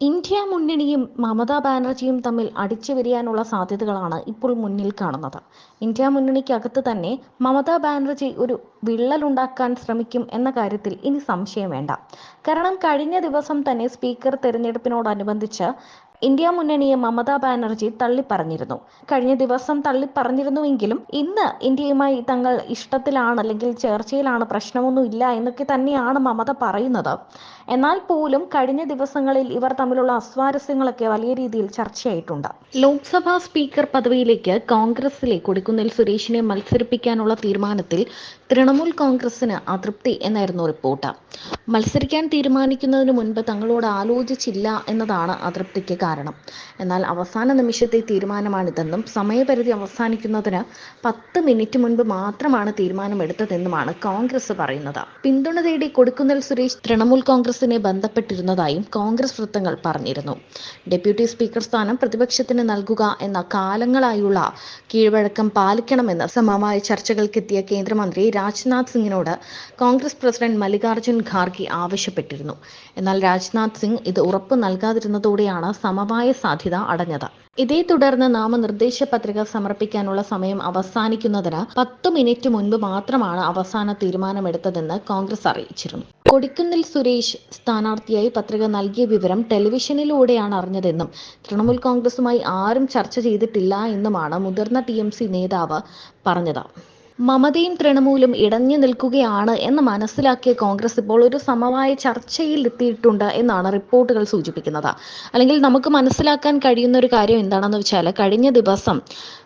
India മുന്നണിയും Mamata ബാനർജിയും തമ്മിൽ അടിച്ചു വിരിയാനുള്ള സാധ്യതകളാണ് ഇപ്പോൾ മുന്നിൽ കാണുന്നത്. ഇന്ത്യ മുന്നണിക്കകത്ത് തന്നെ മമതാ ബാനർജി ഒരു വിള്ളലുണ്ടാക്കാൻ ശ്രമിക്കും എന്ന കാര്യത്തിൽ ഇനി സംശയം വേണ്ട. കാരണം കഴിഞ്ഞ ദിവസം തന്നെ സ്പീക്കർ തെരഞ്ഞെടുപ്പിനോടനുബന്ധിച്ച് ഇന്ത്യ മുന്നണിയെ മമതാ ബാനർജി തള്ളിപ്പറഞ്ഞിരുന്നു. കഴിഞ്ഞ ദിവസം തള്ളിപ്പറഞ്ഞിരുന്നുവെങ്കിലും ഇന്ന് ഇന്ത്യയുമായി തങ്ങൾ ഇഷ്ടത്തിലാണ് അല്ലെങ്കിൽ ചേർച്ചയിലാണ് പ്രശ്നമൊന്നുമില്ല എന്നൊക്കെ തന്നെയാണ് മമത പറയുന്നത്. എന്നാൽ പോലും കഴിഞ്ഞ ദിവസങ്ങളിൽ ഇവർ തമ്മിലുള്ള അസ്വാരസ്യങ്ങളൊക്കെ വലിയ രീതിയിൽ ചർച്ചയായിട്ടുണ്ട്. ലോക്സഭാ സ്പീക്കർ പദവിയിലേക്ക് കോൺഗ്രസിലെ കൊടിക്കുന്നിൽ സുരേഷിനെ മത്സരിപ്പിക്കാനുള്ള തീരുമാനത്തിൽ തൃണമൂൽ കോൺഗ്രസിന് അതൃപ്തി എന്നായിരുന്നു റിപ്പോർട്ട്. മത്സരിക്കാൻ തീരുമാനിക്കുന്നതിന് മുൻപ് തങ്ങളോട് ആലോചിച്ചില്ല എന്നതാണ് അതൃപ്തിക്ക് എന്നാൽ അവസാന നിമിഷത്തെ തീരുമാനമാണിതെന്നും സമയപരിധി അവസാനിക്കുന്നതിന് പത്ത് മിനിറ്റ് മുൻപ് മാത്രമാണ് തീരുമാനമെടുത്തതെന്നുമാണ് കോൺഗ്രസ് പറയുന്നത്. പിന്തുണ തേടി കൊടുക്കുന്നിൽ സുരേഷ് തൃണമൂൽ കോൺഗ്രസിനെ ബന്ധപ്പെട്ടിരുന്നതായും കോൺഗ്രസ് വൃത്തങ്ങൾ പറഞ്ഞിരുന്നു. ഡെപ്യൂട്ടി സ്പീക്കർ സ്ഥാനം പ്രതിപക്ഷത്തിന് നൽകുക എന്ന കാലങ്ങളായുള്ള കീഴ്വഴക്കം പാലിക്കണമെന്ന് സമമായ ചർച്ചകൾക്കെത്തിയ കേന്ദ്രമന്ത്രി രാജ്നാഥ് സിംഗിനോട് കോൺഗ്രസ് പ്രസിഡന്റ് മല്ലികാർജുൻ ഖാർഗെ ആവശ്യപ്പെട്ടിരുന്നു. എന്നാൽ രാജ്നാഥ് സിംഗ് ഇത് ഉറപ്പ് നൽകാതിരുന്നതോടെയാണ് സമവായ സാധ്യത അടഞ്ഞത്. ഇതേ തുടർന്ന് നാമനിർദ്ദേശ പത്രിക സമർപ്പിക്കാനുള്ള സമയം അവസാനിക്കുന്നതിന് പത്ത് മിനിറ്റ് മുൻപ് മാത്രമാണ് അവസാന തീരുമാനമെടുത്തതെന്ന് കോൺഗ്രസ് അറിയിച്ചിരുന്നു. കൊടിക്കുന്നിൽ സുരേഷ് സ്ഥാനാർത്ഥിയായി പത്രിക നൽകിയ വിവരം ടെലിവിഷനിലൂടെയാണ് അറിഞ്ഞതെന്നും തൃണമൂൽ കോൺഗ്രസുമായി ആരും ചർച്ച ചെയ്തിട്ടില്ല എന്നുമാണ് മുതിർന്ന ടി നേതാവ് പറഞ്ഞത്. മമതയും തൃണമൂലും ഇടഞ്ഞു നിൽക്കുകയാണ് എന്ന് മനസ്സിലാക്കിയ കോൺഗ്രസ് ഇപ്പോൾ ഒരു സമവായ ചർച്ചയിൽ എത്തിയിട്ടുണ്ട് എന്നാണ് റിപ്പോർട്ടുകൾ സൂചിപ്പിക്കുന്നത്. അല്ലെങ്കിൽ നമുക്ക് മനസ്സിലാക്കാൻ കഴിയുന്ന ഒരു കാര്യം എന്താണെന്ന് വെച്ചാൽ കഴിഞ്ഞ ദിവസം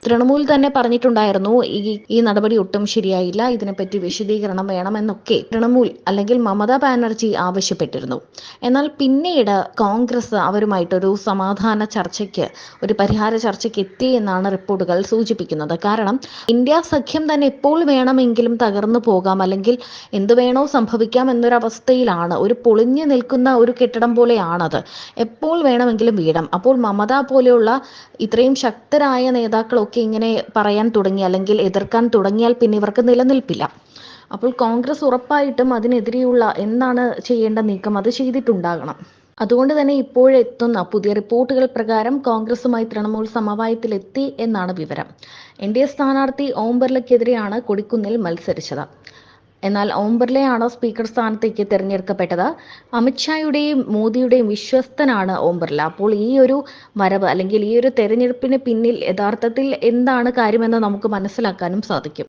തൃണമൂൽ തന്നെ പറഞ്ഞിട്ടുണ്ടായിരുന്നു ഈ ഈ നടപടി ഒട്ടും ശരിയായില്ല ഇതിനെപ്പറ്റി വിശദീകരണം വേണമെന്നൊക്കെ തൃണമൂൽ അല്ലെങ്കിൽ മമതാ ബാനർജി ആവശ്യപ്പെട്ടിരുന്നു. എന്നാൽ പിന്നീട് കോൺഗ്രസ് അവരുമായിട്ടൊരു സമാധാന ചർച്ചയ്ക്ക് ഒരു പരിഹാര ചർച്ചയ്ക്ക് എത്തി എന്നാണ് റിപ്പോർട്ടുകൾ സൂചിപ്പിക്കുന്നത്. കാരണം ഇന്ത്യ സഖ്യം തന്നെ എപ്പോൾ വേണമെങ്കിലും തകർന്നു പോകാം. അല്ലെങ്കിൽ എന്ത് വേണോ സംഭവിക്കാം എന്നൊരവസ്ഥയിലാണ്. ഒരു പൊളിഞ്ഞു നിൽക്കുന്ന ഒരു കെട്ടിടം പോലെയാണത്. എപ്പോൾ വേണമെങ്കിലും വീഴാം. അപ്പോൾ മമത പോലെയുള്ള ഇത്രയും ശക്തരായ നേതാക്കളൊക്കെ ഇങ്ങനെ പറയാൻ തുടങ്ങി. അല്ലെങ്കിൽ എതിർക്കാൻ തുടങ്ങിയാൽ പിന്നെ ഇവർക്ക് നിലനിൽപ്പില്ല. അപ്പോൾ കോൺഗ്രസ് ഉറപ്പായിട്ടും അതിനെതിരെയുള്ള എന്താണ് ചെയ്യേണ്ട നീക്കം? അത് ചെയ്തിട്ടുണ്ടാകണം. അതുകൊണ്ട് തന്നെ ഇപ്പോഴെത്തുന്ന പുതിയ റിപ്പോർട്ടുകൾ പ്രകാരം കോൺഗ്രസുമായി തൃണമൂൽ സമവായത്തിലെത്തി എന്നാണ് വിവരം. എൻ ഡി എ സ്ഥാനാർത്ഥി ഓം കൊടിക്കുന്നിൽ മത്സരിച്ചത്. എന്നാൽ ഓം ബിർലയാണ് സ്പീക്കർ സ്ഥാനത്തേക്ക് തിരഞ്ഞെടുക്കപ്പെട്ടത്? അമിത്ഷായുടെയും മോദിയുടെയും വിശ്വസ്തനാണ് ഓം അപ്പോൾ ഈ ഒരു വരവ് അല്ലെങ്കിൽ ഈ ഒരു തെരഞ്ഞെടുപ്പിന് പിന്നിൽ യഥാർത്ഥത്തിൽ എന്താണ് കാര്യമെന്ന് നമുക്ക് മനസ്സിലാക്കാനും സാധിക്കും.